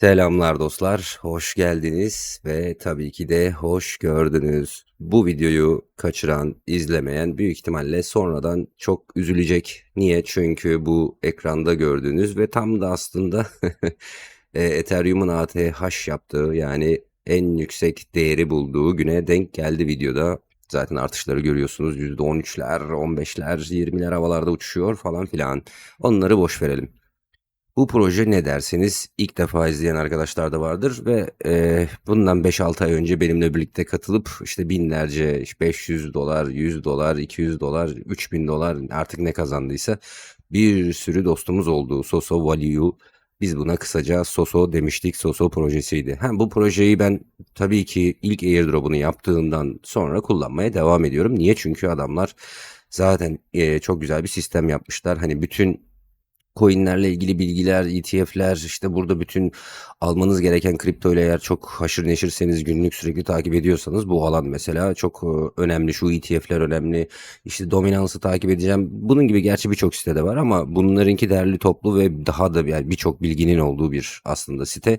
Selamlar dostlar, hoş geldiniz ve tabii ki de hoş gördünüz. Bu videoyu kaçıran, izlemeyen büyük ihtimalle sonradan çok üzülecek. Niye? Çünkü bu ekranda gördüğünüz ve tam da aslında e, Ethereum'un ATH yaptığı yani en yüksek değeri bulduğu güne denk geldi videoda. Zaten artışları görüyorsunuz %13'ler, 15'ler, 20'ler havalarda uçuşuyor falan filan. Onları boş verelim. Bu proje ne derseniz ilk defa izleyen arkadaşlar da vardır ve e, bundan 5-6 ay önce benimle birlikte katılıp işte binlerce 500 dolar, 100 dolar, 200 dolar, 3000 dolar artık ne kazandıysa bir sürü dostumuz oldu. Soso Value biz buna kısaca Soso demiştik. Soso projesiydi. Hem bu projeyi ben tabii ki ilk airdrop'unu yaptığından sonra kullanmaya devam ediyorum. Niye? Çünkü adamlar zaten e, çok güzel bir sistem yapmışlar. Hani bütün coinlerle ilgili bilgiler, ETF'ler işte burada bütün almanız gereken kripto ile eğer çok haşır neşirseniz günlük sürekli takip ediyorsanız bu alan mesela çok e, önemli. Şu ETF'ler önemli. İşte dominansı takip edeceğim. Bunun gibi gerçi birçok sitede var ama bunlarınki değerli toplu ve daha da yani birçok bilginin olduğu bir aslında site.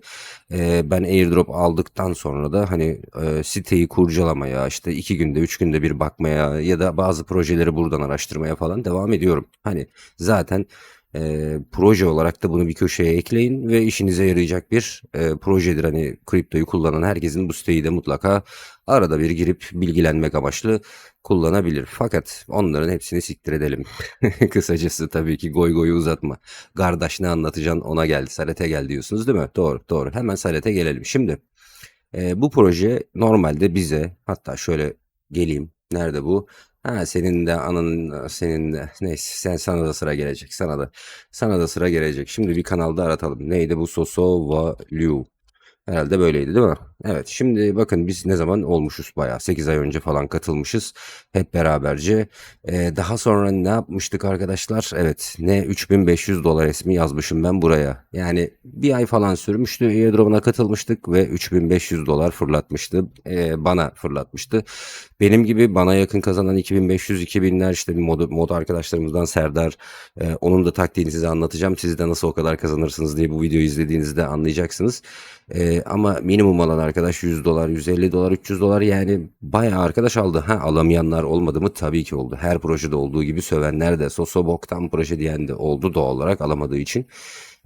Ee, ben airdrop aldıktan sonra da hani e, siteyi kurcalamaya işte iki günde üç günde bir bakmaya ya da bazı projeleri buradan araştırmaya falan devam ediyorum. Hani zaten e, proje olarak da bunu bir köşeye ekleyin ve işinize yarayacak bir e, projedir. Hani kriptoyu kullanan herkesin bu siteyi de mutlaka arada bir girip bilgilenmek amaçlı kullanabilir. Fakat onların hepsini siktir edelim. Kısacası tabii ki goy goyu uzatma. Kardeş ne anlatacaksın ona geldi. Salete gel diyorsunuz değil mi? Doğru doğru. Hemen Salete gelelim. Şimdi e, bu proje normalde bize hatta şöyle geleyim. Nerede bu? Ha senin de anın senin de neyse sen sana da sıra gelecek sana da sana da sıra gelecek. Şimdi bir kanalda aratalım. Neydi bu Soso Value? Herhalde böyleydi değil mi? Evet şimdi bakın biz ne zaman olmuşuz bayağı 8 ay önce falan katılmışız hep beraberce. Ee, daha sonra ne yapmıştık arkadaşlar? Evet ne 3500 dolar resmi yazmışım ben buraya. Yani bir ay falan sürmüştü airdrop'una katılmıştık ve 3500 dolar fırlatmıştı. Ee, bana fırlatmıştı. Benim gibi bana yakın kazanan 2500-2000'ler işte bir mod, mod arkadaşlarımızdan Serdar. E, onun da taktiğini size anlatacağım. Siz de nasıl o kadar kazanırsınız diye bu videoyu izlediğinizde anlayacaksınız. Ama minimum alan arkadaş 100 dolar, 150 dolar, 300 dolar yani bayağı arkadaş aldı. Ha alamayanlar olmadı mı? Tabii ki oldu. Her projede olduğu gibi sövenler de sosoboktan proje diyen de oldu doğal olarak alamadığı için.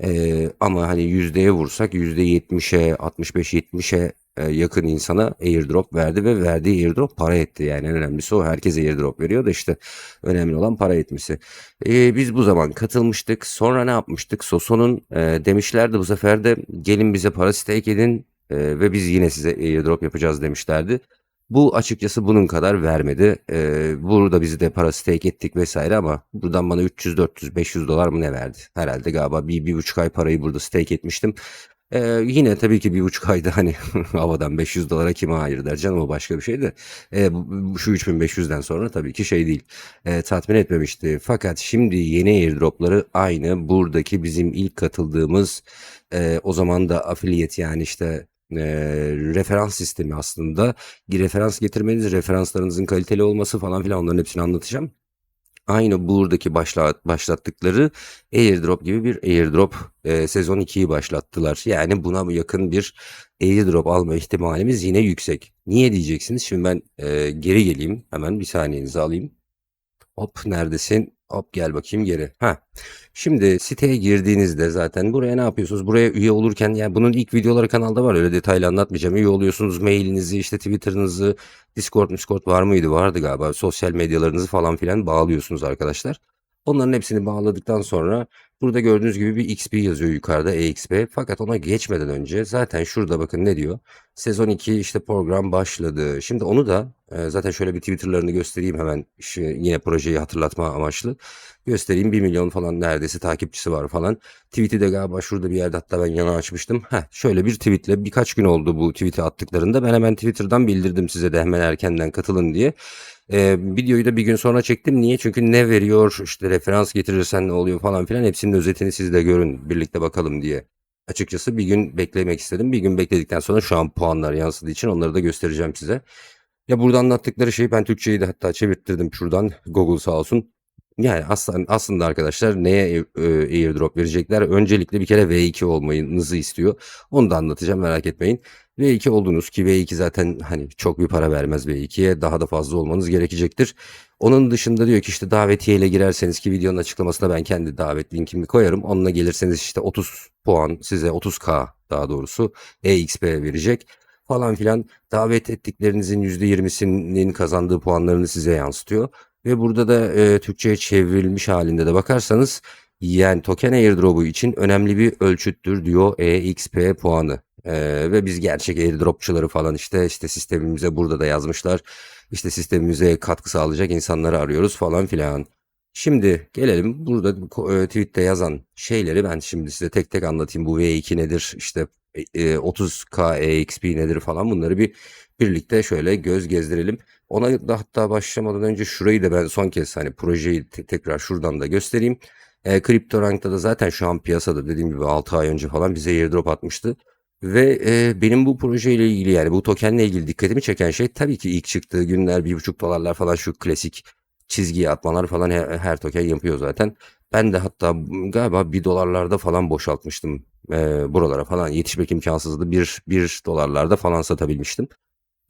Ee, ama hani yüzdeye vursak yüzde yetmişe, 65-70'e e, yakın insana airdrop verdi ve verdiği airdrop para etti. Yani en önemlisi o. Herkes airdrop veriyor da işte önemli olan para etmesi. Ee, biz bu zaman katılmıştık. Sonra ne yapmıştık? Soso'nun e, demişlerdi bu sefer de gelin bize para stake edin e, ve biz yine size airdrop yapacağız demişlerdi. Bu açıkçası bunun kadar vermedi. Ee, burada bizi de para stake ettik vesaire ama buradan bana 300, 400, 500 dolar mı ne verdi? Herhalde galiba bir, bir buçuk ay parayı burada stake etmiştim. Ee, yine tabii ki bir buçuk ayda hani havadan 500 dolara kime hayır der canım o başka bir şey de e, bu, şu 3500'den sonra tabii ki şey değil e, tatmin etmemişti. Fakat şimdi yeni airdropları aynı buradaki bizim ilk katıldığımız e, o zaman da affiliate yani işte e, referans sistemi aslında. Referans getirmeniz, referanslarınızın kaliteli olması falan filan onların hepsini anlatacağım. Aynı buradaki başla, başlattıkları airdrop gibi bir airdrop e, sezon 2'yi başlattılar. Yani buna yakın bir airdrop alma ihtimalimiz yine yüksek. Niye diyeceksiniz? Şimdi ben e, geri geleyim. Hemen bir saniyenizi alayım. Hop neredesin? Hop gel bakayım geri. Ha. Şimdi siteye girdiğinizde zaten buraya ne yapıyorsunuz? Buraya üye olurken yani bunun ilk videoları kanalda var öyle detaylı anlatmayacağım. Üye oluyorsunuz mailinizi işte Twitter'ınızı Discord Discord var mıydı? Vardı galiba. Sosyal medyalarınızı falan filan bağlıyorsunuz arkadaşlar. Onların hepsini bağladıktan sonra burada gördüğünüz gibi bir XP yazıyor yukarıda EXP. Fakat ona geçmeden önce zaten şurada bakın ne diyor? Sezon 2 işte program başladı. Şimdi onu da e, zaten şöyle bir Twitter'larını göstereyim hemen yine projeyi hatırlatma amaçlı. Göstereyim 1 milyon falan neredeyse takipçisi var falan. Tweet'i de galiba şurada bir yerde hatta ben yana açmıştım. Heh, şöyle bir tweetle birkaç gün oldu bu tweet'i attıklarında. Ben hemen Twitter'dan bildirdim size de hemen erkenden katılın diye. Ee, videoyu da bir gün sonra çektim. Niye? Çünkü ne veriyor, işte referans getirirsen ne oluyor falan filan hepsinin özetini siz de görün. Birlikte bakalım diye. Açıkçası bir gün beklemek istedim. Bir gün bekledikten sonra şu an puanlar yansıdığı için onları da göstereceğim size. Ya burada anlattıkları şeyi ben Türkçeyi de hatta çevirttirdim şuradan. Google sağ olsun. Yani aslan aslında arkadaşlar neye, eee, airdrop verecekler? Öncelikle bir kere V2 olmanızı istiyor. Onu da anlatacağım merak etmeyin. V2 oldunuz ki V2 zaten hani çok bir para vermez V2'ye. Daha da fazla olmanız gerekecektir. Onun dışında diyor ki işte davetiye ile girerseniz ki videonun açıklamasına ben kendi davet linkimi koyarım. Onunla gelirseniz işte 30 puan size 30k daha doğrusu EXP verecek falan filan. Davet ettiklerinizin %20'sinin kazandığı puanlarını size yansıtıyor. Ve burada da e, Türkçe'ye çevrilmiş halinde de bakarsanız yani token airdrop'u için önemli bir ölçüttür diyor EXP puanı. E, ve biz gerçek airdropçuları falan işte işte sistemimize burada da yazmışlar. İşte sistemimize katkı sağlayacak insanları arıyoruz falan filan. Şimdi gelelim burada e, tweette yazan şeyleri ben şimdi size tek tek anlatayım. Bu V2 nedir? İşte e, 30K EXP nedir falan bunları bir birlikte şöyle göz gezdirelim. Ona da hatta başlamadan önce şurayı da ben son kez hani projeyi te- tekrar şuradan da göstereyim. E, CryptoRank'ta da zaten şu an piyasada dediğim gibi 6 ay önce falan bize airdrop atmıştı. Ve e, benim bu projeyle ilgili yani bu tokenle ilgili dikkatimi çeken şey tabii ki ilk çıktığı günler bir buçuk dolarlar falan şu klasik çizgiye atmalar falan her, her token yapıyor zaten. Ben de hatta galiba bir dolarlarda falan boşaltmıştım e, buralara falan yetişmek imkansızdı. Bir, bir dolarlarda falan satabilmiştim.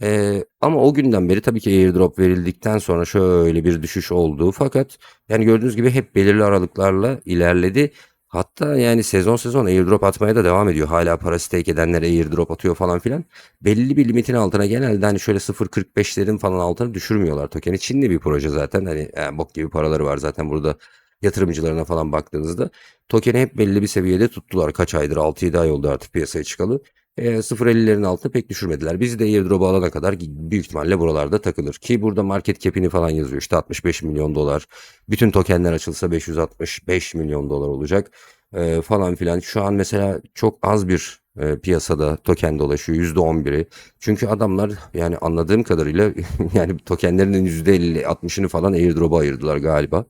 Eee, ama o günden beri tabii ki airdrop verildikten sonra şöyle bir düşüş oldu. Fakat yani gördüğünüz gibi hep belirli aralıklarla ilerledi. Hatta yani sezon sezon airdrop atmaya da devam ediyor. Hala para stake edenler airdrop atıyor falan filan. Belli bir limitin altına genelde hani şöyle 0.45'lerin falan altına düşürmüyorlar tokeni. Çinli bir proje zaten. Hani yani bok gibi paraları var zaten burada yatırımcılarına falan baktığınızda. Tokeni hep belli bir seviyede tuttular. Kaç aydır 6-7 ay oldu artık piyasaya çıkalı. E, 0.50'lerin altına pek düşürmediler. Bizi de airdrop'u alana kadar büyük ihtimalle buralarda takılır. Ki burada market cap'ini falan yazıyor. İşte 65 milyon dolar. Bütün tokenler açılsa 565 milyon dolar olacak. E, falan filan. Şu an mesela çok az bir e, piyasada token dolaşıyor. %11'i. Çünkü adamlar yani anladığım kadarıyla yani tokenlerinin %50 60'ını falan airdrop'a ayırdılar galiba.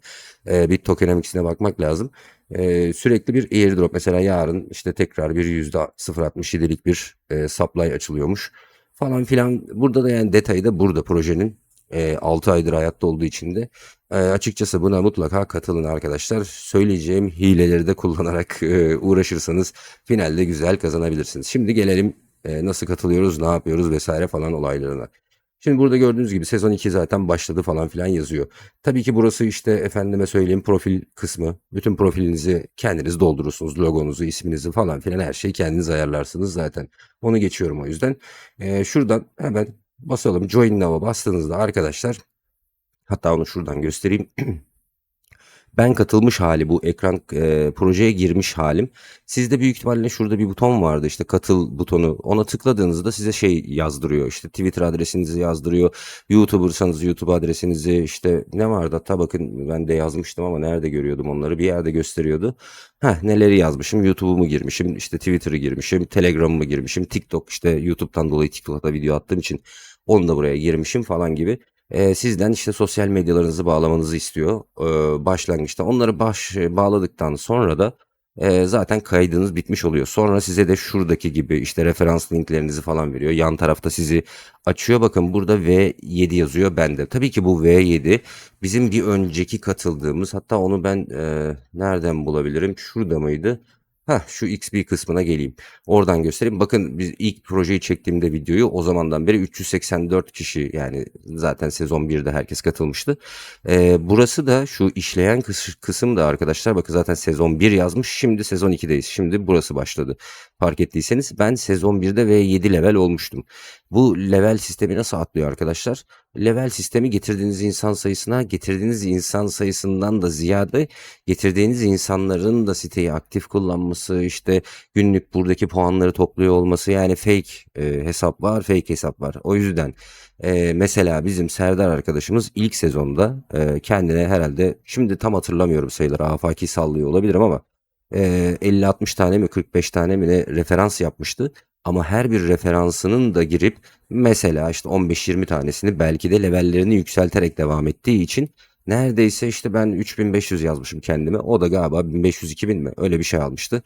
E, bir tokenomics'ine bakmak lazım. E, sürekli bir airdrop mesela yarın işte tekrar bir %0.67'lik bir e, supply açılıyormuş falan filan. Burada da yani detayı da burada projenin e, 6 aydır hayatta olduğu için de e, açıkçası buna mutlaka katılın arkadaşlar. Söyleyeceğim hileleri de kullanarak e, uğraşırsanız finalde güzel kazanabilirsiniz. Şimdi gelelim e, nasıl katılıyoruz, ne yapıyoruz vesaire falan olaylarına. Şimdi burada gördüğünüz gibi sezon 2 zaten başladı falan filan yazıyor. Tabii ki burası işte efendime söyleyeyim profil kısmı. Bütün profilinizi kendiniz doldurursunuz. Logonuzu, isminizi falan filan her şeyi kendiniz ayarlarsınız zaten. Onu geçiyorum o yüzden. Ee, şuradan hemen basalım. Join Now'a bastığınızda arkadaşlar hatta onu şuradan göstereyim. Ben katılmış hali bu ekran e, projeye girmiş halim. Sizde büyük ihtimalle şurada bir buton vardı işte katıl butonu. Ona tıkladığınızda size şey yazdırıyor. İşte Twitter adresinizi yazdırıyor. YouTuber'sanız YouTube adresinizi işte ne vardı hatta bakın ben de yazmıştım ama nerede görüyordum onları bir yerde gösteriyordu. Heh, neleri yazmışım YouTube'umu girmişim işte Twitter'ı girmişim Telegram'ımı girmişim TikTok işte YouTube'dan dolayı TikTok'ta video attığım için onu da buraya girmişim falan gibi. Eee, sizden işte sosyal medyalarınızı bağlamanızı istiyor eee, başlangıçta. Onları baş bağladıktan sonra da eee, zaten kaydınız bitmiş oluyor. Sonra size de şuradaki gibi işte referans linklerinizi falan veriyor. Yan tarafta sizi açıyor. Bakın burada V7 yazıyor bende. Tabii ki bu V7 bizim bir önceki katıldığımız hatta onu ben eee, nereden bulabilirim? Şurada mıydı? Heh, şu XP kısmına geleyim. Oradan göstereyim. Bakın biz ilk projeyi çektiğimde videoyu o zamandan beri 384 kişi yani zaten sezon 1'de herkes katılmıştı. Ee, burası da şu işleyen kıs- kısım da arkadaşlar bakın zaten sezon 1 yazmış. Şimdi sezon 2'deyiz. Şimdi burası başladı. Fark ettiyseniz ben sezon 1'de ve 7 level olmuştum. Bu level sistemi nasıl atlıyor arkadaşlar? Level sistemi getirdiğiniz insan sayısına, getirdiğiniz insan sayısından da ziyade getirdiğiniz insanların da siteyi aktif kullanması, işte günlük buradaki puanları topluyor olması yani fake e, hesap var, fake hesap var. O yüzden e, mesela bizim Serdar arkadaşımız ilk sezonda e, kendine herhalde şimdi tam hatırlamıyorum sayıları afaki sallıyor olabilirim ama e, 50-60 tane mi 45 tane mi ne referans yapmıştı. Ama her bir referansının da girip mesela işte 15-20 tanesini belki de levellerini yükselterek devam ettiği için Neredeyse işte ben 3500 yazmışım kendime. O da galiba 1500-2000 mi? Öyle bir şey almıştı.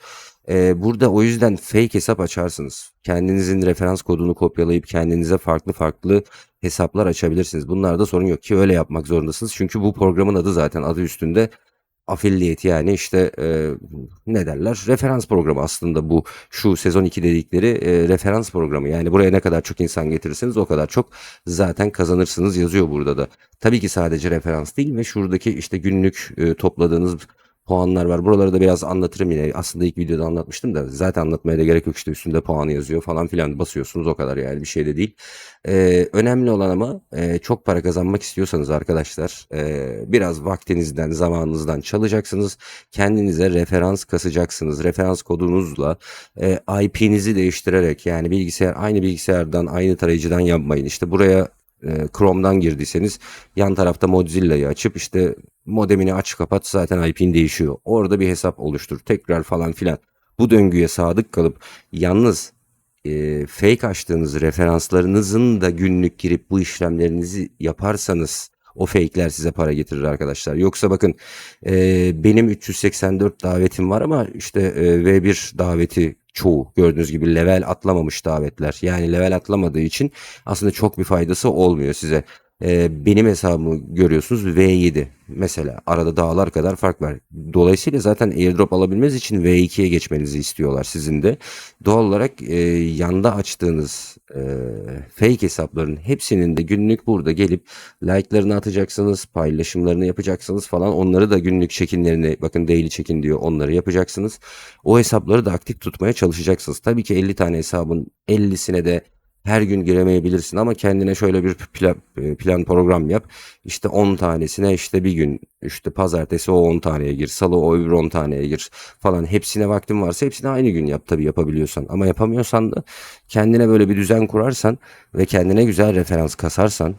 Ee, burada o yüzden fake hesap açarsınız. Kendinizin referans kodunu kopyalayıp kendinize farklı farklı hesaplar açabilirsiniz. Bunlarda sorun yok ki öyle yapmak zorundasınız. Çünkü bu programın adı zaten adı üstünde affiliate yani işte e, ne derler referans programı aslında bu şu sezon 2 dedikleri e, referans programı yani buraya ne kadar çok insan getirirseniz o kadar çok zaten kazanırsınız yazıyor burada da. Tabii ki sadece referans değil ve şuradaki işte günlük e, topladığınız puanlar var. Buraları da biraz anlatırım yine. Aslında ilk videoda anlatmıştım da zaten anlatmaya da gerek yok işte üstünde puanı yazıyor falan filan basıyorsunuz o kadar yani bir şey de değil. Ee, önemli olan ama e, çok para kazanmak istiyorsanız arkadaşlar e, biraz vaktinizden zamanınızdan çalacaksınız. Kendinize referans kasacaksınız. Referans kodunuzla e, IP'nizi değiştirerek yani bilgisayar aynı bilgisayardan aynı tarayıcıdan yapmayın. İşte buraya e, Chrome'dan girdiyseniz yan tarafta Mozilla'yı açıp işte modemini aç kapat zaten IP'in değişiyor. Orada bir hesap oluştur tekrar falan filan. Bu döngüye sadık kalıp yalnız e, fake açtığınız referanslarınızın da günlük girip bu işlemlerinizi yaparsanız o fake'ler size para getirir arkadaşlar. Yoksa bakın e, benim 384 davetim var ama işte e, V1 daveti çoğu gördüğünüz gibi level atlamamış davetler. Yani level atlamadığı için aslında çok bir faydası olmuyor size. Ee, benim hesabımı görüyorsunuz V7 mesela arada dağlar kadar fark var. Dolayısıyla zaten airdrop alabilmeniz için V2'ye geçmenizi istiyorlar sizin de. Doğal olarak e, yanda açtığınız e, fake hesapların hepsinin de günlük burada gelip like'larını atacaksınız, paylaşımlarını yapacaksınız falan. Onları da günlük çekinlerini bakın daily çekin diyor onları yapacaksınız. O hesapları da aktif tutmaya çalışacaksınız. Tabii ki 50 tane hesabın 50'sine de her gün giremeyebilirsin ama kendine şöyle bir plan, plan program yap. İşte 10 tanesine işte bir gün işte pazartesi o 10 taneye gir, salı o öbür 10 taneye gir falan. Hepsine vaktin varsa hepsini aynı gün yap tabii yapabiliyorsan. Ama yapamıyorsan da kendine böyle bir düzen kurarsan ve kendine güzel referans kasarsan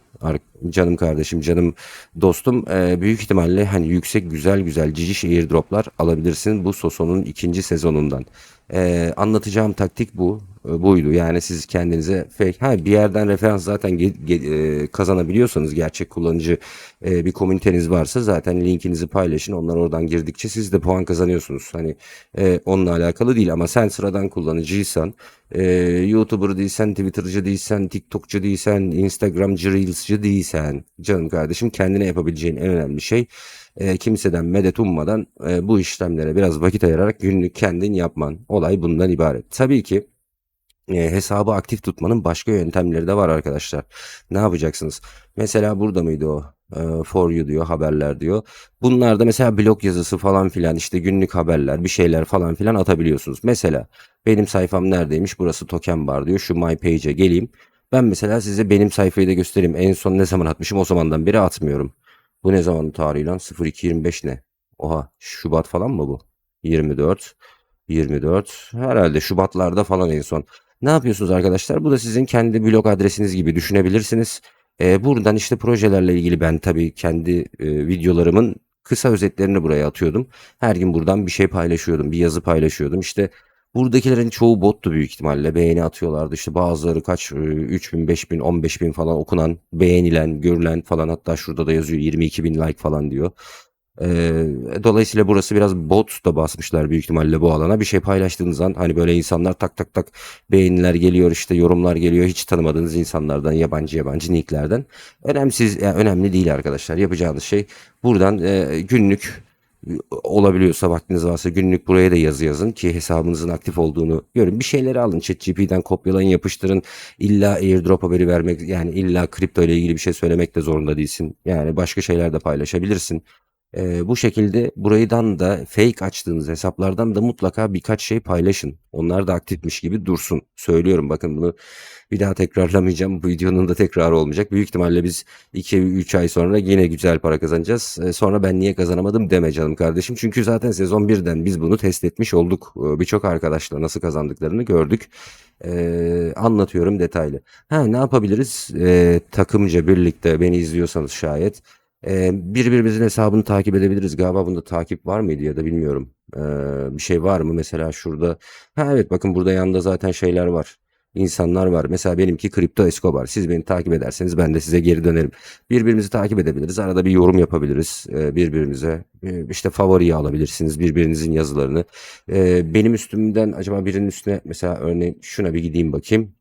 canım kardeşim, canım dostum büyük ihtimalle hani yüksek güzel güzel cici airdroplar alabilirsin bu Soso'nun ikinci sezonundan. Ee, anlatacağım taktik bu. E, buydu. Yani siz kendinize fake ha bir yerden referans zaten e, kazanabiliyorsanız gerçek kullanıcı e, bir komüniteniz varsa zaten linkinizi paylaşın. Onlar oradan girdikçe siz de puan kazanıyorsunuz. Hani e, onunla alakalı değil ama sen sıradan kullanıcıysan e, YouTuber değilsen, Twitter'cı değilsen, TikTok'cu değilsen, Instagram'cı, Reels'cı değilsen canım kardeşim kendine yapabileceğin en önemli şey e, kimseden medet ummadan e, bu işlemlere biraz vakit ayırarak günlük kendin yapman. Olay bundan ibaret. Tabii ki e, hesabı aktif tutmanın başka yöntemleri de var arkadaşlar. Ne yapacaksınız? Mesela burada mıydı o? E, for you diyor, haberler diyor. Bunlarda mesela blog yazısı falan filan işte günlük haberler, bir şeyler falan filan atabiliyorsunuz. Mesela benim sayfam neredeymiş? Burası token bar diyor. Şu my page'e geleyim. Ben mesela size benim sayfayı da göstereyim. En son ne zaman atmışım o zamandan beri atmıyorum. Bu ne zaman tarihi lan? 0225 ne? Oha Şubat falan mı bu? 24. 24. Herhalde Şubatlarda falan en son. Ne yapıyorsunuz arkadaşlar? Bu da sizin kendi blog adresiniz gibi düşünebilirsiniz. Ee, buradan işte projelerle ilgili ben tabii kendi e, videolarımın kısa özetlerini buraya atıyordum. Her gün buradan bir şey paylaşıyordum, bir yazı paylaşıyordum. İşte buradakilerin çoğu bottu büyük ihtimalle. Beğeni atıyorlardı. İşte bazıları kaç 3000, 5000, 15000 falan okunan, beğenilen, görülen falan hatta şurada da yazıyor 22000 like falan diyor. Ee, dolayısıyla burası biraz bot da basmışlar büyük ihtimalle bu alana. Bir şey paylaştığınız an hani böyle insanlar tak tak tak beğeniler geliyor işte yorumlar geliyor hiç tanımadığınız insanlardan yabancı yabancı nicklerden. Önemsiz yani önemli değil arkadaşlar. Yapacağınız şey buradan e, günlük olabiliyorsa vaktiniz varsa günlük buraya da yazı yazın ki hesabınızın aktif olduğunu görün. Bir şeyleri alın ChatGPT'den kopyalayın yapıştırın. İlla airdrop haberi vermek yani illa kripto ile ilgili bir şey söylemek de zorunda değilsin. Yani başka şeyler de paylaşabilirsin. Ee, bu şekilde burayıdan da fake açtığınız hesaplardan da mutlaka birkaç şey paylaşın. Onlar da aktifmiş gibi dursun. Söylüyorum bakın bunu bir daha tekrarlamayacağım. Bu videonun da tekrarı olmayacak. Büyük ihtimalle biz 2-3 ay sonra yine güzel para kazanacağız. Ee, sonra ben niye kazanamadım deme canım kardeşim. Çünkü zaten sezon 1'den biz bunu test etmiş olduk. Ee, Birçok arkadaşla nasıl kazandıklarını gördük. Ee, anlatıyorum detaylı. Ha ne yapabiliriz? Ee, takımca birlikte beni izliyorsanız şayet ee, birbirimizin hesabını takip edebiliriz. Galiba bunda takip var mıydı ya da bilmiyorum. Ee, bir şey var mı? Mesela şurada. Ha evet bakın burada yanında zaten şeyler var. insanlar var. Mesela benimki Kripto Escobar. Siz beni takip ederseniz ben de size geri dönerim. Birbirimizi takip edebiliriz. Arada bir yorum yapabiliriz e, birbirimize. E, işte favoriyi alabilirsiniz birbirinizin yazılarını. E, benim üstümden acaba birinin üstüne mesela örneğin şuna bir gideyim bakayım.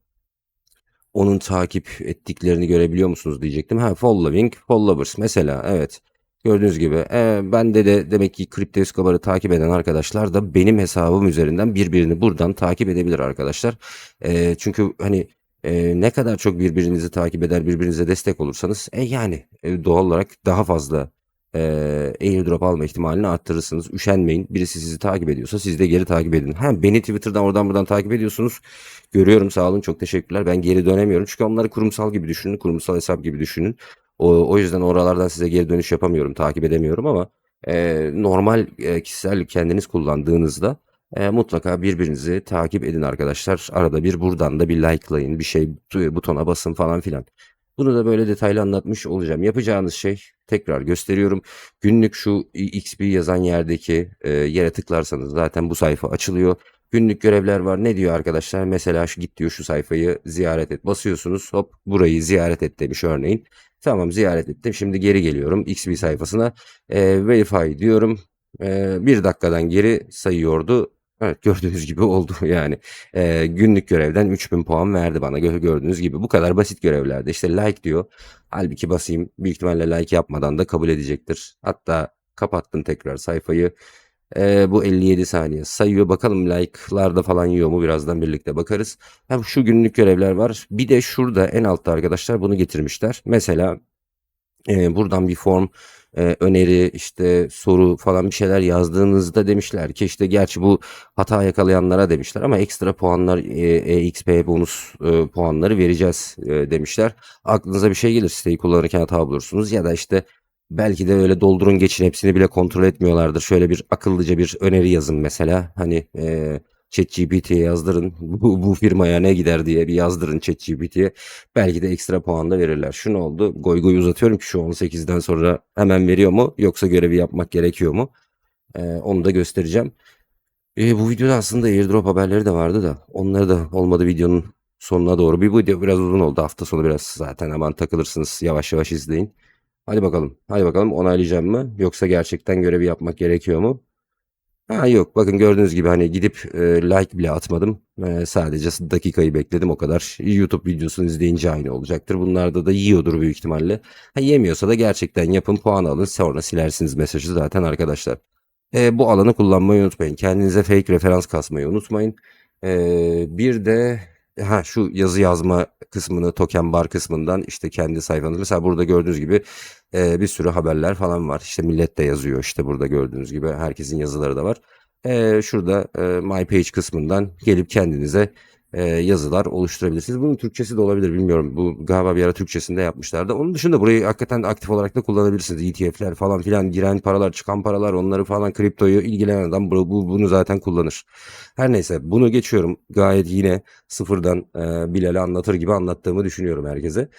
Onun takip ettiklerini görebiliyor musunuz diyecektim. Ha following, followers mesela evet. Gördüğünüz gibi e, bende de demek ki Kripto Escobar'ı takip eden arkadaşlar da benim hesabım üzerinden birbirini buradan takip edebilir arkadaşlar. E, çünkü hani e, ne kadar çok birbirinizi takip eder, birbirinize destek olursanız e, yani e, doğal olarak daha fazla e, airdrop alma ihtimalini arttırırsınız. Üşenmeyin. Birisi sizi takip ediyorsa siz de geri takip edin. Ha, beni Twitter'dan oradan buradan takip ediyorsunuz. Görüyorum sağ olun çok teşekkürler. Ben geri dönemiyorum. Çünkü onları kurumsal gibi düşünün. Kurumsal hesap gibi düşünün. O, o yüzden oralardan size geri dönüş yapamıyorum. Takip edemiyorum ama e, normal e, kişisel kendiniz kullandığınızda e, mutlaka birbirinizi takip edin arkadaşlar. Arada bir buradan da bir likelayın. Bir şey butona basın falan filan. Bunu da böyle detaylı anlatmış olacağım. Yapacağınız şey tekrar gösteriyorum. Günlük şu XP yazan yerdeki e, yere tıklarsanız zaten bu sayfa açılıyor. Günlük görevler var. Ne diyor arkadaşlar? Mesela şu git diyor şu sayfayı ziyaret et. Basıyorsunuz hop burayı ziyaret et demiş örneğin. Tamam ziyaret ettim. Şimdi geri geliyorum XP sayfasına. E, verify diyorum. E, bir dakikadan geri sayıyordu. Evet gördüğünüz gibi oldu yani. E, günlük görevden 3000 puan verdi bana gördüğünüz gibi. Bu kadar basit görevlerde işte like diyor. Halbuki basayım büyük ihtimalle like yapmadan da kabul edecektir. Hatta kapattım tekrar sayfayı. E, bu 57 saniye sayıyor. Bakalım like'larda falan yiyor mu birazdan birlikte bakarız. Hem şu günlük görevler var. Bir de şurada en altta arkadaşlar bunu getirmişler. Mesela e, buradan bir form e, öneri işte soru falan bir şeyler yazdığınızda demişler ki işte gerçi bu hata yakalayanlara demişler ama ekstra puanlar e, EXP bonus e, puanları vereceğiz e, demişler. Aklınıza bir şey gelir siteyi kullanırken hata bulursunuz ya da işte belki de öyle doldurun geçin hepsini bile kontrol etmiyorlardır. Şöyle bir akıllıca bir öneri yazın mesela hani e, ChatGPT'ye yazdırın. Bu, bu firmaya ne gider diye bir yazdırın ChatGPT'ye. Belki de ekstra puan da verirler. Şu ne oldu? Goy goy uzatıyorum ki şu 18'den sonra hemen veriyor mu? Yoksa görevi yapmak gerekiyor mu? Ee, onu da göstereceğim. Ee, bu videoda aslında airdrop haberleri de vardı da onları da olmadı videonun sonuna doğru. Bir video biraz uzun oldu. Hafta sonu biraz zaten aman takılırsınız. Yavaş yavaş izleyin. Hadi bakalım. Hadi bakalım onaylayacağım mı? Yoksa gerçekten görevi yapmak gerekiyor mu? Ha yok bakın gördüğünüz gibi hani gidip e, like bile atmadım. E, sadece dakikayı bekledim o kadar. YouTube videosunu izleyince aynı olacaktır. Bunlarda da yiyordur büyük ihtimalle. Ha, yemiyorsa da gerçekten yapın puan alın sonra silersiniz mesajı zaten arkadaşlar. E, bu alanı kullanmayı unutmayın. Kendinize fake referans kasmayı unutmayın. E, bir de ha şu yazı yazma kısmını token bar kısmından işte kendi sayfanız. Mesela burada gördüğünüz gibi e, bir sürü haberler falan var. İşte millet de yazıyor işte burada gördüğünüz gibi herkesin yazıları da var. E, şurada e, my page kısmından gelip kendinize e, yazılar oluşturabilirsiniz. Bunun Türkçesi de olabilir bilmiyorum. Bu galiba bir ara Türkçesinde yapmışlardı. Onun dışında burayı hakikaten aktif olarak da kullanabilirsiniz. ETF'ler falan filan giren paralar çıkan paralar onları falan kriptoyu ilgilenen adam bu, bu, bunu zaten kullanır. Her neyse bunu geçiyorum. Gayet yine sıfırdan e, Bilal'e anlatır gibi anlattığımı düşünüyorum herkese.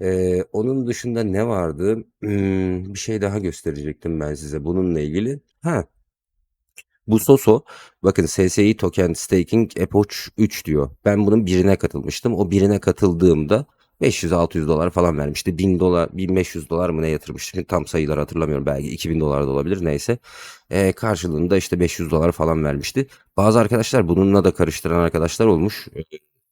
Ee, onun dışında ne vardı? Hmm, bir şey daha gösterecektim ben size bununla ilgili. Ha, bu Soso bakın SSI Token Staking Epoch 3 diyor. Ben bunun birine katılmıştım. O birine katıldığımda 500-600 dolar falan vermişti. 1000 dolar, 1500 dolar mı ne yatırmıştım? Tam sayıları hatırlamıyorum. Belki 2000 dolar da olabilir. Neyse. Ee, karşılığında işte 500 dolar falan vermişti. Bazı arkadaşlar bununla da karıştıran arkadaşlar olmuş.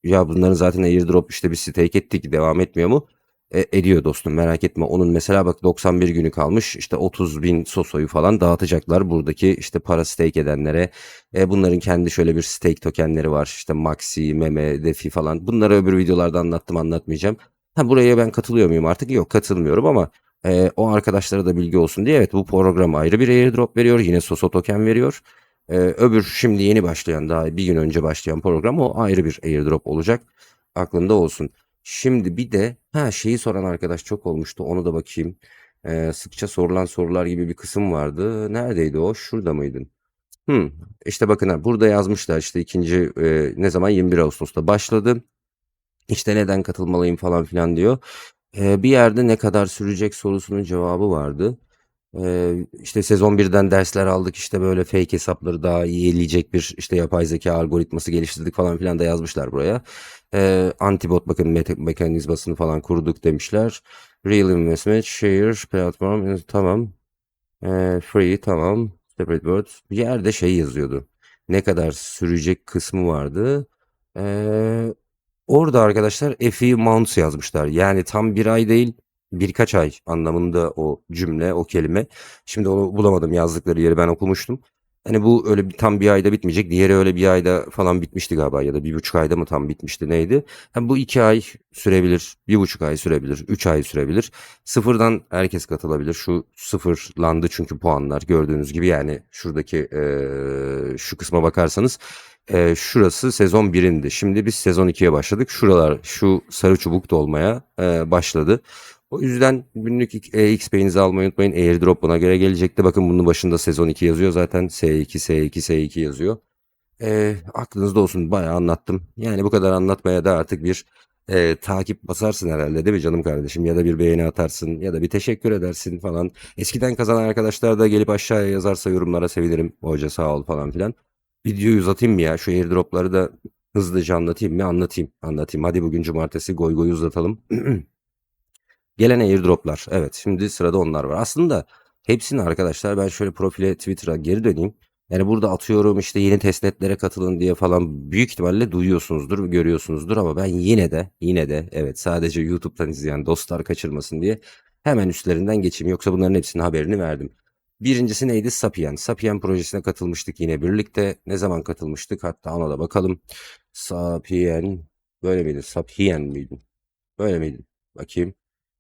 Ya bunların zaten airdrop işte bir stake ettik devam etmiyor mu? E, ediyor dostum merak etme. Onun mesela bak 91 günü kalmış işte 30 bin sosoyu falan dağıtacaklar buradaki işte para stake edenlere. E, bunların kendi şöyle bir stake tokenleri var işte Maxi, Meme, Defi falan. Bunları öbür videolarda anlattım anlatmayacağım. Ha buraya ben katılıyor muyum artık? Yok katılmıyorum ama e, o arkadaşlara da bilgi olsun diye evet bu program ayrı bir airdrop veriyor. Yine Soso token veriyor. Ee, öbür şimdi yeni başlayan daha bir gün önce başlayan program o ayrı bir airdrop olacak. Aklında olsun. Şimdi bir de ha şeyi soran arkadaş çok olmuştu. Onu da bakayım. Ee, sıkça sorulan sorular gibi bir kısım vardı. Neredeydi o? Şurada mıydın? Hmm. İşte bakın ha, burada yazmışlar işte ikinci e, ne zaman 21 Ağustos'ta başladı. İşte neden katılmalıyım falan filan diyor. Ee, bir yerde ne kadar sürecek sorusunun cevabı vardı. Eee, işte sezon 1'den dersler aldık işte böyle fake hesapları daha iyi eleyecek bir işte yapay zeka algoritması geliştirdik falan filan da yazmışlar buraya. Eee antibot bakın mekanizmasını falan kurduk demişler. Real investment, share, platform tamam. Eee, free tamam. Separate word. Bir yerde şey yazıyordu. Ne kadar sürecek kısmı vardı. Eee Orada arkadaşlar a few months yazmışlar. Yani tam bir ay değil birkaç ay anlamında o cümle, o kelime. Şimdi onu bulamadım yazdıkları yeri ben okumuştum. Hani bu öyle bir, tam bir ayda bitmeyecek. Diğeri öyle bir ayda falan bitmişti galiba ya da bir buçuk ayda mı tam bitmişti neydi? Hani bu iki ay sürebilir, bir buçuk ay sürebilir, üç ay sürebilir. Sıfırdan herkes katılabilir. Şu sıfırlandı çünkü puanlar gördüğünüz gibi yani şuradaki eee, şu kısma bakarsanız Eee, şurası sezon 1'indi. Şimdi biz sezon 2'ye başladık. Şuralar şu sarı çubuk dolmaya eee, başladı. O yüzden günlük ik- EX Pay'inizi almayı unutmayın. Airdrop buna göre gelecekti. Bakın bunun başında sezon 2 yazıyor zaten. S2, S2, S2 yazıyor. Eee, aklınızda olsun bayağı anlattım. Yani bu kadar anlatmaya da artık bir eee, takip basarsın herhalde değil mi canım kardeşim? Ya da bir beğeni atarsın ya da bir teşekkür edersin falan. Eskiden kazanan arkadaşlar da gelip aşağıya yazarsa yorumlara sevinirim. Hoca sağ ol falan filan. Videoyu uzatayım mı ya? Şu airdropları da hızlıca anlatayım mı? Anlatayım. Anlatayım. Hadi bugün cumartesi goy goy uzatalım. Gelen airdroplar. Evet şimdi sırada onlar var. Aslında hepsini arkadaşlar ben şöyle profile Twitter'a geri döneyim. Yani burada atıyorum işte yeni testnetlere katılın diye falan büyük ihtimalle duyuyorsunuzdur, görüyorsunuzdur ama ben yine de yine de evet sadece YouTube'dan izleyen dostlar kaçırmasın diye hemen üstlerinden geçeyim. Yoksa bunların hepsinin haberini verdim. Birincisi neydi? Sapien. Sapien projesine katılmıştık yine birlikte. Ne zaman katılmıştık? Hatta ona da bakalım. Sapien. Böyle miydi? Sapien miydi? Böyle miydi? Bakayım.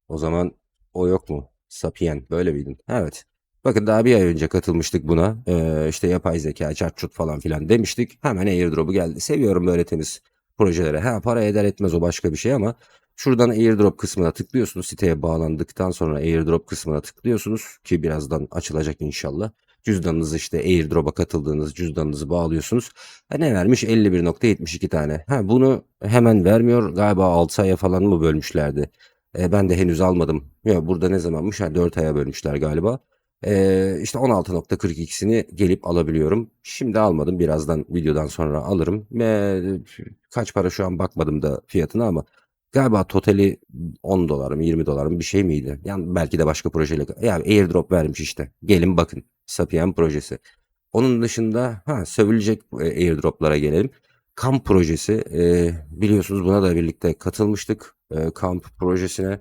O zaman o yok mu? Sapien. Böyle miydin? Evet. Bakın daha bir ay önce katılmıştık buna. Ee, işte yapay zeka, çarçurt falan filan demiştik. Hemen airdrop'u geldi. Seviyorum böyle temiz projelere. Ha para eder etmez o başka bir şey ama şuradan airdrop kısmına tıklıyorsunuz. Siteye bağlandıktan sonra airdrop kısmına tıklıyorsunuz ki birazdan açılacak inşallah. Cüzdanınızı işte airdrop'a katıldığınız cüzdanınızı bağlıyorsunuz. Ha, ne vermiş? 51.72 tane. Ha, bunu hemen vermiyor. Galiba 6 aya falan mı bölmüşlerdi? E, ben de henüz almadım. Ya burada ne zamanmış? Ha, 4 aya bölmüşler galiba. E, işte 16.42'sini gelip alabiliyorum. Şimdi almadım. Birazdan videodan sonra alırım. E, kaç para şu an bakmadım da fiyatına ama galiba totali 10 dolar mı 20 dolar mı bir şey miydi? Yani belki de başka projeyle. Yani airdrop vermiş işte. Gelin bakın. Sapien projesi. Onun dışında ha sövülecek e, airdroplara gelelim. Kamp projesi e, biliyorsunuz buna da birlikte katılmıştık. E, kamp projesine.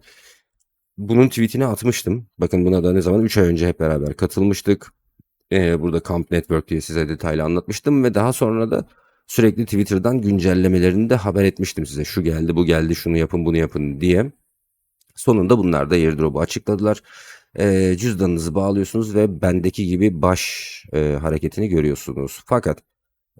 Bunun tweetini atmıştım. Bakın buna da ne zaman 3 ay önce hep beraber katılmıştık. E, burada Camp Network diye size detaylı anlatmıştım ve daha sonra da sürekli Twitter'dan güncellemelerini de haber etmiştim size. Şu geldi, bu geldi, şunu yapın, bunu yapın diye. Sonunda bunlar da airdrop'u açıkladılar. E, cüzdanınızı bağlıyorsunuz ve bendeki gibi baş e, hareketini görüyorsunuz. Fakat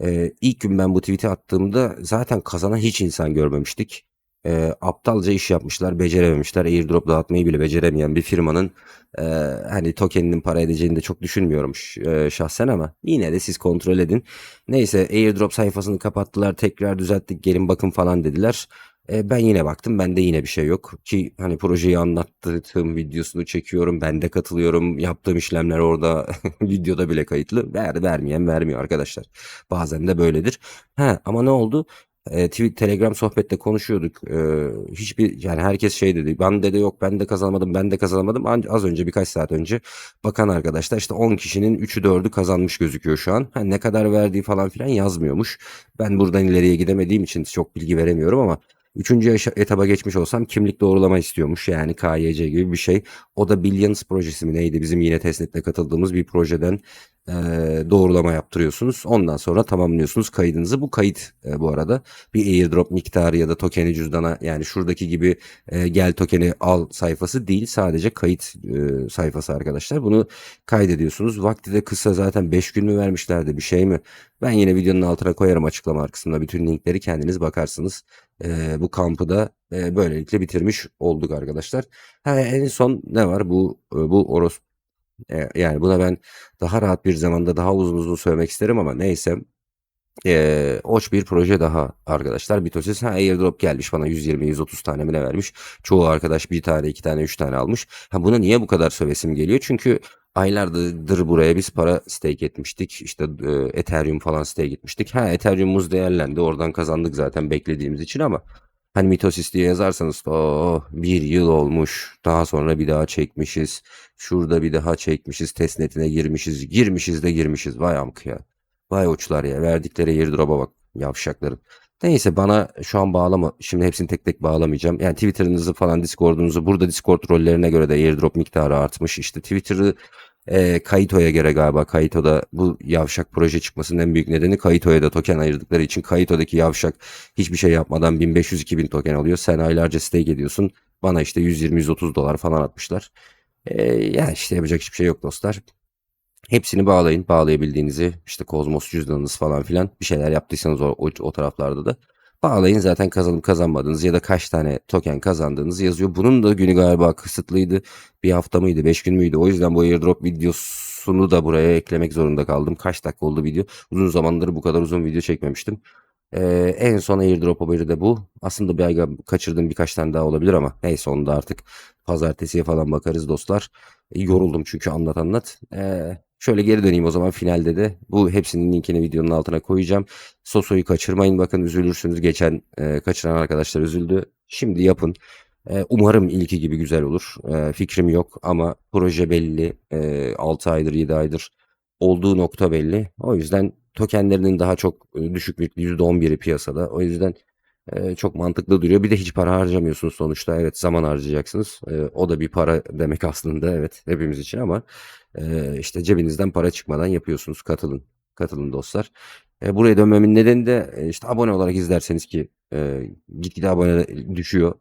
Eee, ilk gün ben bu tweet'i attığımda zaten kazanan hiç insan görmemiştik. Eee, aptalca iş yapmışlar, becerememişler. Airdrop dağıtmayı bile beceremeyen bir firmanın eee, hani tokeninin para edeceğini de çok düşünmüyorum eee, şahsen ama yine de siz kontrol edin. Neyse airdrop sayfasını kapattılar, tekrar düzelttik, gelin bakın falan dediler. Eee, ben yine baktım, bende yine bir şey yok ki hani projeyi anlattığım videosunu çekiyorum, ben de katılıyorum, yaptığım işlemler orada videoda bile kayıtlı. Ver, vermeyen vermiyor arkadaşlar. Bazen de böyledir. Ha ama ne oldu? Eee, tweet, Telegram sohbette konuşuyorduk. Eee, hiçbir yani herkes şey dedi. Ben de yok ben de kazanamadım ben de kazanamadım. An- Az önce birkaç saat önce bakan arkadaşlar işte 10 kişinin 3'ü 4'ü kazanmış gözüküyor şu an. Ha, ne kadar verdiği falan filan yazmıyormuş. Ben buradan ileriye gidemediğim için çok bilgi veremiyorum ama Üçüncü etaba geçmiş olsam kimlik doğrulama istiyormuş. Yani KYC gibi bir şey. O da Billions projesi mi neydi? Bizim yine testnetle katıldığımız bir projeden eee, doğrulama yaptırıyorsunuz. Ondan sonra tamamlıyorsunuz kaydınızı. Bu kayıt e, bu arada bir airdrop miktarı ya da tokeni cüzdana yani şuradaki gibi e, gel tokeni al sayfası değil. Sadece kayıt e, sayfası arkadaşlar. Bunu kaydediyorsunuz. Vakti de kısa zaten 5 gün mü vermişlerdi bir şey mi? Ben yine videonun altına koyarım açıklama kısmına bütün linkleri kendiniz bakarsınız. E, bu kampı da e, böylelikle bitirmiş olduk arkadaşlar. Ha, en son ne var? Bu e, bu Oros e, yani buna ben daha rahat bir zamanda daha uzun uzun söylemek isterim ama neyse. Eee, hoş bir proje daha arkadaşlar. Bitosis ha airdrop gelmiş bana 120-130 tane mi ne vermiş. Çoğu arkadaş bir tane, iki tane, üç tane almış. Ha buna niye bu kadar sövesim geliyor? Çünkü aylardır buraya biz para stake etmiştik. İşte e, Ethereum falan stake etmiştik. Ha Ethereum'umuz değerlendi. Oradan kazandık zaten beklediğimiz için ama hani Mitosis diye yazarsanız o bir yıl olmuş. Daha sonra bir daha çekmişiz. Şurada bir daha çekmişiz. Testnetine girmişiz. Girmişiz de girmişiz. Vay amk ya. Vay uçlar ya. Verdikleri airdrop'a bak yavşakların. Neyse bana şu an bağlama. Şimdi hepsini tek tek bağlamayacağım. Yani Twitter'ınızı falan Discord'unuzu burada Discord rollerine göre de airdrop miktarı artmış. İşte Twitter'ı e, Kaito'ya göre galiba Kaito'da bu yavşak proje çıkmasının en büyük nedeni Kaito'ya da token ayırdıkları için Kaito'daki yavşak hiçbir şey yapmadan 1500-2000 token alıyor. Sen aylarca stake ediyorsun. Bana işte 120-130 dolar falan atmışlar. E, ya işte yapacak hiçbir şey yok dostlar. Hepsini bağlayın. Bağlayabildiğinizi işte Kozmos cüzdanınız falan filan bir şeyler yaptıysanız o, o, o taraflarda da bağlayın. Zaten kazanıp kazanmadığınız ya da kaç tane token kazandığınız yazıyor. Bunun da günü galiba kısıtlıydı. Bir hafta mıydı? Beş gün müydü? O yüzden bu airdrop videosunu da buraya eklemek zorunda kaldım. Kaç dakika oldu video? Uzun zamandır bu kadar uzun video çekmemiştim. Ee, en son airdrop haberi de bu. Aslında bir ay kaçırdığım birkaç tane daha olabilir ama neyse onu da artık pazartesiye falan bakarız dostlar. Yoruldum çünkü anlat anlat. Ee, şöyle geri döneyim o zaman finalde de. Bu hepsinin linkini videonun altına koyacağım. Soso'yu kaçırmayın bakın üzülürsünüz. Geçen e, kaçıran arkadaşlar üzüldü. Şimdi yapın. E, umarım ilki gibi güzel olur. E, fikrim yok ama proje belli. E, 6 aydır 7 aydır olduğu nokta belli. O yüzden tokenlerinin daha çok e, düşük bir %11'i piyasada. O yüzden e, çok mantıklı duruyor. Bir de hiç para harcamıyorsunuz sonuçta. Evet zaman harcayacaksınız. E, o da bir para demek aslında evet hepimiz için ama e, işte cebinizden para çıkmadan yapıyorsunuz. Katılın. Katılın dostlar. Buraya dönmemin nedeni de işte abone olarak izlerseniz ki e, gitgide abone düşüyor.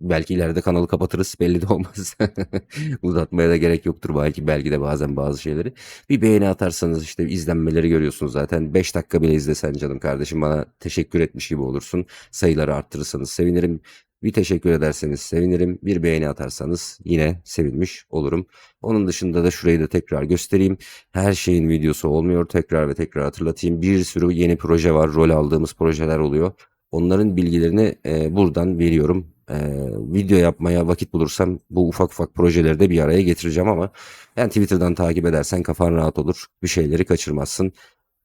Belki ileride kanalı kapatırız belli de olmaz. Uzatmaya da gerek yoktur belki belki de bazen bazı şeyleri. Bir beğeni atarsanız işte izlenmeleri görüyorsunuz zaten. 5 dakika bile izlesen canım kardeşim bana teşekkür etmiş gibi olursun. Sayıları arttırırsanız sevinirim. Bir teşekkür ederseniz sevinirim. Bir beğeni atarsanız yine sevinmiş olurum. Onun dışında da şurayı da tekrar göstereyim. Her şeyin videosu olmuyor. Tekrar ve tekrar hatırlatayım. Bir sürü yeni proje var. Rol aldığımız projeler oluyor. Onların bilgilerini e, buradan veriyorum. E, video yapmaya vakit bulursam bu ufak ufak projeleri de bir araya getireceğim ama yani Twitter'dan takip edersen kafan rahat olur. Bir şeyleri kaçırmazsın.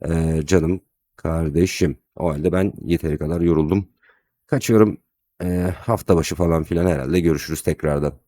E, canım kardeşim. O halde ben yeteri kadar yoruldum. Kaçıyorum. E, hafta başı falan filan herhalde görüşürüz tekrardan.